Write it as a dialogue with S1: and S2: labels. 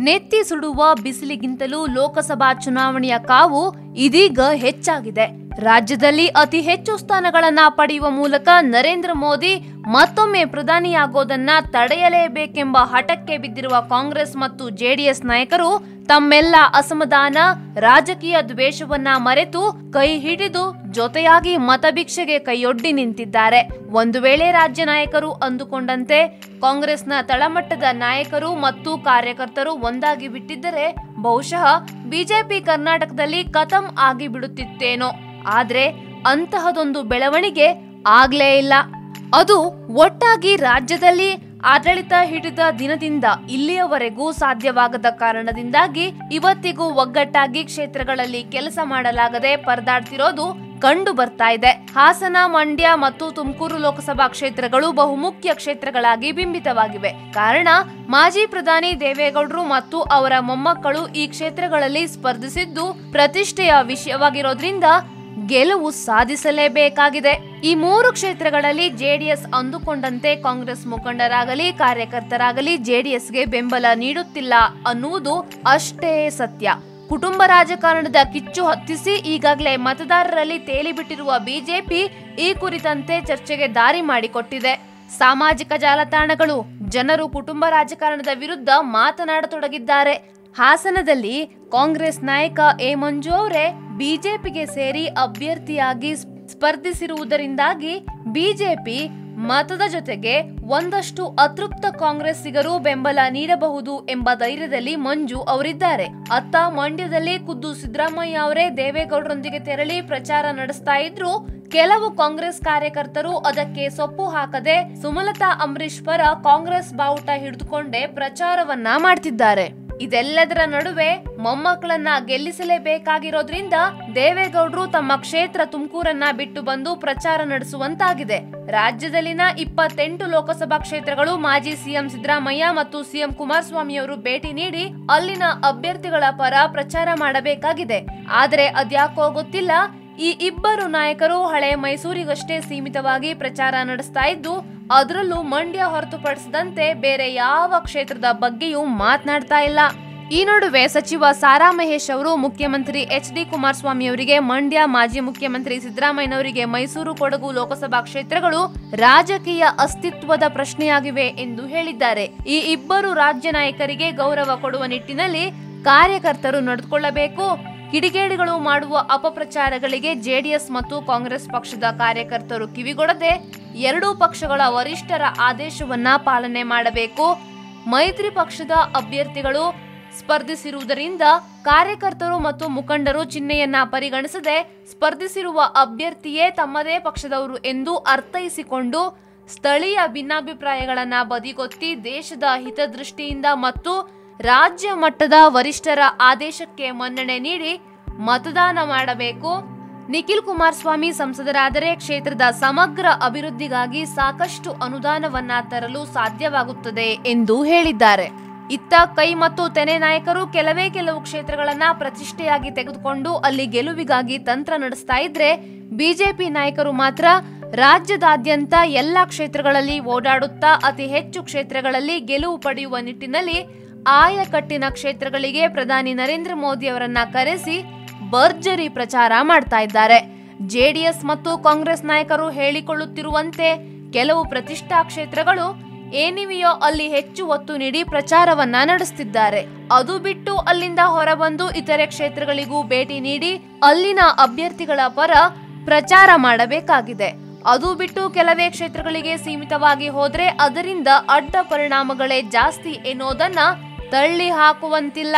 S1: ನೆತ್ತಿ ಸುಡುವ ಬಿಸಿಲಿಗಿಂತಲೂ ಲೋಕಸಭಾ ಚುನಾವಣೆಯ ಕಾವು ಇದೀಗ ಹೆಚ್ಚಾಗಿದೆ. ರಾಜ್ಯದಲ್ಲಿ ಅತಿ ಹೆಚ್ಚು ಸ್ಥಾನಗಳನ್ನು ಪಡೆಯುವ ಮೂಲಕ ನರೇಂದ್ರ ಮೋದಿ ಮತ್ತೊಮ್ಮೆ ಪ್ರಧಾನಿಯಾಗೋದನ್ನ ತಡೆಯಲೇಬೇಕೆಂಬ ಹಠಕ್ಕೆ ಬಿದ್ದಿರುವ ಕಾಂಗ್ರೆಸ್ ಮತ್ತು ಜೆಡಿಎಸ್ ನಾಯಕರು ತಮ್ಮೆಲ್ಲ ಅಸಮಾಧಾನ, ರಾಜಕೀಯ ದ್ವೇಷವನ್ನ ಮರೆತು ಕೈ ಹಿಡಿದು ಜೊತೆಯಾಗಿ ಮತಭಿಕ್ಷೆಗೆ ಕೈಯೊಡ್ಡಿ ನಿಂತಿದ್ದಾರೆ. ಒಂದು ವೇಳೆ ರಾಜ್ಯ ನಾಯಕರು ಅಂದುಕೊಂಡಂತೆ ಕಾಂಗ್ರೆಸ್ನ ತಳಮಟ್ಟದ ನಾಯಕರು ಮತ್ತು ಕಾರ್ಯಕರ್ತರು ಒಂದಾಗಿ ಬಿಟ್ಟಿದ್ದರೆ ಬಹುಶಃ ಬಿಜೆಪಿ ಕರ್ನಾಟಕದಲ್ಲಿ ಕತಂ ಆಗಿ ಬಿಡುತ್ತಿತ್ತೇನೋ ಆದ್ರೆ ಅಂತಹದೊಂದು ಬೆಳವಣಿಗೆ ಆಗ್ಲೇ ಇಲ್ಲ. ಅದು ಒಟ್ಟಾಗಿ ರಾಜ್ಯದಲ್ಲಿ ಆಡಳಿತ ಹಿಡಿದ ದಿನದಿಂದ ಇಲ್ಲಿಯವರೆಗೂ ಸಾಧ್ಯವಾಗದ ಕಾರಣದಿಂದಾಗಿ ಇವತ್ತಿಗೂ ಒಗ್ಗಟ್ಟಾಗಿ ಕ್ಷೇತ್ರಗಳಲ್ಲಿ ಕೆಲಸ ಮಾಡಲಾಗದೆ ಪರದಾಡ್ತಿರೋದು ಕಂಡು ಬರ್ತಾ ಇದೆ. ಹಾಸನ, ಮಂಡ್ಯ ಮತ್ತು ತುಮಕೂರು ಲೋಕಸಭಾ ಕ್ಷೇತ್ರಗಳು ಬಹುಮುಖ್ಯ ಕ್ಷೇತ್ರಗಳಾಗಿ ಬಿಂಬಿತವಾಗಿವೆ. ಕಾರಣ ಮಾಜಿ ಪ್ರಧಾನಿ ದೇವೇಗೌಡರು ಮತ್ತು ಅವರ ಮೊಮ್ಮಕ್ಕಳು ಈ ಕ್ಷೇತ್ರಗಳಲ್ಲಿ ಸ್ಪರ್ಧಿಸಿದ್ದು ಪ್ರತಿಷ್ಠೆಯ ವಿಷಯವಾಗಿರೋದ್ರಿಂದ ಗೆಲುವು ಸಾಧಿಸಲೇಬೇಕಾಗಿದೆ. ಈ ಮೂರು ಕ್ಷೇತ್ರಗಳಲ್ಲಿ ಜೆಡಿಎಸ್ ಅಂದುಕೊಂಡಂತೆ ಕಾಂಗ್ರೆಸ್ ಮುಖಂಡರಾಗಲಿ, ಕಾರ್ಯಕರ್ತರಾಗಲಿ ಜೆಡಿಎಸ್ಗೆ ಬೆಂಬಲ ನೀಡುತ್ತಿಲ್ಲ ಅನ್ನುವುದು ಅಷ್ಟೇ ಸತ್ಯ. ಕುಟುಂಬ ರಾಜಕಾರಣದ ಕಿಚ್ಚು ಹತ್ತಿಸಿ ಈಗಾಗಲೇ ಮತದಾರರಲ್ಲಿ ತೇಲಿಬಿಟ್ಟಿರುವ ಬಿಜೆಪಿ ಈ ಕುರಿತಂತೆ ಚರ್ಚೆಗೆ ದಾರಿ ಮಾಡಿಕೊಟ್ಟಿದೆ. ಸಾಮಾಜಿಕ ಜಾಲತಾಣಗಳು, ಜನರು ಕುಟುಂಬ ರಾಜಕಾರಣದ ವಿರುದ್ಧ ಮಾತನಾಡತೊಡಗಿದ್ದಾರೆ. ಹಾಸನದಲ್ಲಿ ಕಾಂಗ್ರೆಸ್ ನಾಯಕ ಎ ಮಂಜು ಅವರೇ ಬಿಜೆಪಿಗೆ ಸೇರಿ ಅಭ್ಯರ್ಥಿಯಾಗಿ ಸ್ಪರ್ಧಿಸಿರುವುದರಿಂದಾಗಿ ಬಿಜೆಪಿ ಮತದ ಜೊತೆಗೆ ಒಂದಷ್ಟು ಅತೃಪ್ತ ಕಾಂಗ್ರೆಸ್ಸಿಗರು ಬೆಂಬಲ ನೀಡಬಹುದು ಎಂಬ ಧೈರ್ಯದಲ್ಲಿ ಮಂಜು ಅವರಿದ್ದಾರೆ. ಅತ್ತ ಮಂಡ್ಯದಲ್ಲಿ ಖುದ್ದು ಸಿದ್ದರಾಮಯ್ಯ ಅವರೇ ದೇವೇಗೌಡರೊಂದಿಗೆ ತೆರಳಿ ಪ್ರಚಾರ ನಡೆಸ್ತಾ ಇದ್ರು ಕೆಲವು ಕಾಂಗ್ರೆಸ್ ಕಾರ್ಯಕರ್ತರು ಅದಕ್ಕೆ ಸೊಪ್ಪು ಹಾಕದೆ ಸುಮಲತಾ ಅಂಬರೀಶ್ ಪರ ಕಾಂಗ್ರೆಸ್ ಬಾವುಟ ಹಿಡಿದುಕೊಂಡೇ ಪ್ರಚಾರವನ್ನ ಮಾಡ್ತಿದ್ದಾರೆ. ಇದೆಲ್ಲದರ ನಡುವೆ ಮೊಮ್ಮಕ್ಕಳನ್ನ ಗೆಲ್ಲಿಸಲೇಬೇಕಾಗಿರೋದ್ರಿಂದ ದೇವೇಗೌಡರು ತಮ್ಮ ಕ್ಷೇತ್ರ ತುಮಕೂರನ್ನ ಬಿಟ್ಟು ಬಂದು ಪ್ರಚಾರ ನಡೆಸುವಂತಾಗಿದೆ. ರಾಜ್ಯದಲ್ಲಿನ ಇಪ್ಪತ್ತೆಂಟು ಲೋಕಸಭಾ ಕ್ಷೇತ್ರಗಳು ಮಾಜಿ ಸಿಎಂ ಸಿದ್ದರಾಮಯ್ಯ ಮತ್ತು ಸಿಎಂ ಕುಮಾರಸ್ವಾಮಿ ಅವರು ಭೇಟಿ ನೀಡಿ ಅಲ್ಲಿನ ಅಭ್ಯರ್ಥಿಗಳ ಪರ ಪ್ರಚಾರ ಮಾಡಬೇಕಾಗಿದೆ. ಆದರೆ ಅದ್ಯಾಕೋ ಗೊತ್ತಿಲ್ಲ. ಈ ಇಬ್ಬರು ನಾಯಕರು ಹಳೆ ಮೈಸೂರಿಗಷ್ಟೇ ಸೀಮಿತವಾಗಿ ಪ್ರಚಾರ ನಡೆಸ್ತಾ ಇದ್ದು ಅದರಲ್ಲೂ ಮಂಡ್ಯ ಹೊರತುಪಡಿಸಿದಂತೆ ಬೇರೆ ಯಾವ ಕ್ಷೇತ್ರದ ಬಗ್ಗೆಯೂ ಮಾತನಾಡ್ತಾ ಇಲ್ಲ. ಈ ನಡುವೆ ಸಚಿವ ಸಾರಾ ಮಹೇಶ್ ಅವರು ಮುಖ್ಯಮಂತ್ರಿ ಎಚ್ ಡಿ ಕುಮಾರಸ್ವಾಮಿ ಅವರಿಗೆ, ಮಂಡ್ಯ ಮಾಜಿ ಮುಖ್ಯಮಂತ್ರಿ ಸಿದ್ದರಾಮಯ್ಯನವರಿಗೆ ಮೈಸೂರು ಕೊಡಗು ಲೋಕಸಭಾ ಕ್ಷೇತ್ರಗಳು ರಾಜಕೀಯ ಅಸ್ತಿತ್ವದ ಪ್ರಶ್ನೆಯಾಗಿವೆ ಎಂದು ಹೇಳಿದ್ದಾರೆ. ಈ ಇಬ್ಬರು ರಾಜ್ಯ ನಾಯಕರಿಗೆ ಗೌರವ ಕೊಡುವ ನಿಟ್ಟಿನಲ್ಲಿ ಕಾರ್ಯಕರ್ತರು ನಡೆದುಕೊಳ್ಳಬೇಕು. ಕಿಡಿಗೇಡಿಗಳು ಮಾಡುವ ಅಪಪ್ರಚಾರಗಳಿಗೆ ಜೆಡಿಎಸ್ ಮತ್ತು ಕಾಂಗ್ರೆಸ್ ಪಕ್ಷದ ಕಾರ್ಯಕರ್ತರು ಕಿವಿಗೊಡದೆ ಎರಡೂ ಪಕ್ಷಗಳ ವರಿಷ್ಠರ ಆದೇಶವನ್ನ ಪಾಲನೆ ಮಾಡಬೇಕು. ಮೈತ್ರಿ ಪಕ್ಷದ ಅಭ್ಯರ್ಥಿಗಳು ಸ್ಪರ್ಧಿಸಿರುವುದರಿಂದ ಕಾರ್ಯಕರ್ತರು ಮತ್ತು ಮುಖಂಡರು ಚಿಹ್ನೆಯನ್ನ ಪರಿಗಣಿಸದೆ ಸ್ಪರ್ಧಿಸಿರುವ ಅಭ್ಯರ್ಥಿಯೇ ತಮ್ಮದೇ ಪಕ್ಷದವರು ಎಂದು ಅರ್ಥೈಸಿಕೊಂಡು ಸ್ಥಳೀಯ ಭಿನ್ನಾಭಿಪ್ರಾಯಗಳನ್ನು ಬದಿಗೊತ್ತಿ ದೇಶದ ಹಿತದೃಷ್ಟಿಯಿಂದ ಮತ್ತು ರಾಜ್ಯ ಮಟ್ಟದ ವರಿಷ್ಠರ ಆದೇಶಕ್ಕೆ ಮನ್ನಣೆ ನೀಡಿ ಮತದಾನ ಮಾಡಬೇಕು. ನಿಖಿಲ್ ಕುಮಾರಸ್ವಾಮಿ ಸಂಸದರಾದರೆ ಕ್ಷೇತ್ರದ ಸಮಗ್ರ ಅಭಿವೃದ್ಧಿಗಾಗಿ ಸಾಕಷ್ಟು ಅನುದಾನವನ್ನ ತರಲು ಸಾಧ್ಯವಾಗುತ್ತದೆ ಎಂದು ಹೇಳಿದ್ದಾರೆ. ಇತ್ತ ಕೈ ಮತ್ತು ತೆನೆ ನಾಯಕರು ಕೆಲವೇ ಕೆಲವು ಕ್ಷೇತ್ರಗಳನ್ನ ಪ್ರತಿಷ್ಠೆಯಾಗಿ ತೆಗೆದುಕೊಂಡು ಅಲ್ಲಿ ಗೆಲುವಿಗಾಗಿ ತಂತ್ರ ನಡೆಸ್ತಾ ಇದ್ರೆ ಬಿಜೆಪಿ ನಾಯಕರು ಮಾತ್ರ ರಾಜ್ಯದಾದ್ಯಂತ ಎಲ್ಲ ಕ್ಷೇತ್ರಗಳಲ್ಲಿ ಓಡಾಡುತ್ತಾ ಅತಿ ಹೆಚ್ಚು ಕ್ಷೇತ್ರಗಳಲ್ಲಿ ಗೆಲುವು ಪಡೆಯುವ ನಿಟ್ಟಿನಲ್ಲಿ ಆಯಕಟ್ಟಿನ ಕ್ಷೇತ್ರಗಳಿಗೆ ಪ್ರಧಾನಿ ನರೇಂದ್ರ ಮೋದಿ ಅವರನ್ನ ಕರೆಸಿ ಭರ್ಜರಿ ಪ್ರಚಾರ ಮಾಡ್ತಾ ಇದ್ದಾರೆ. ಜೆಡಿಎಸ್ ಮತ್ತು ಕಾಂಗ್ರೆಸ್ ನಾಯಕರು ಹೇಳಿಕೊಳ್ಳುತ್ತಿರುವಂತೆ ಕೆಲವು ಪ್ರತಿಷ್ಠಾ ಕ್ಷೇತ್ರಗಳು ಏನಿವೆಯೋ ಅಲ್ಲಿ ಹೆಚ್ಚು ಒತ್ತು ನೀಡಿ ಪ್ರಚಾರವನ್ನ ನಡೆಸುತ್ತಿದ್ದಾರೆ ಅದು ಬಿಟ್ಟು ಅಲ್ಲಿಂದ ಹೊರಬಂದು ಇತರೆ ಕ್ಷೇತ್ರಗಳಿಗೂ ಭೇಟಿ ನೀಡಿ ಅಲ್ಲಿನ ಅಭ್ಯರ್ಥಿಗಳ ಪರ ಪ್ರಚಾರ ಮಾಡಬೇಕಾಗಿದೆ. ಅದು ಬಿಟ್ಟು ಕೆಲವೇ ಕ್ಷೇತ್ರಗಳಿಗೆ ಸೀಮಿತವಾಗಿ ಹೋದ್ರೆ ಅದರಿಂದ ಅಡ್ಡ ಪರಿಣಾಮಗಳೇ ಜಾಸ್ತಿ ಎನ್ನುವುದನ್ನ ತಳ್ಳಿ ಹಾಕುವಂತಿಲ್ಲ.